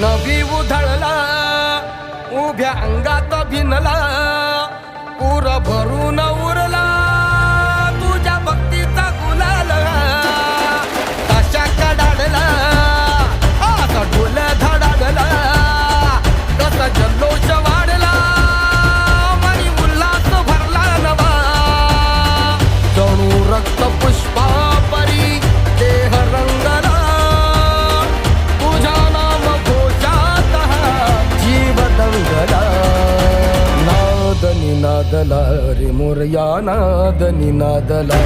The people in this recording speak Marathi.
नवी उधळला उभ्या अंगात भिनला. నినాదల రే మురయా నాద నినాదలా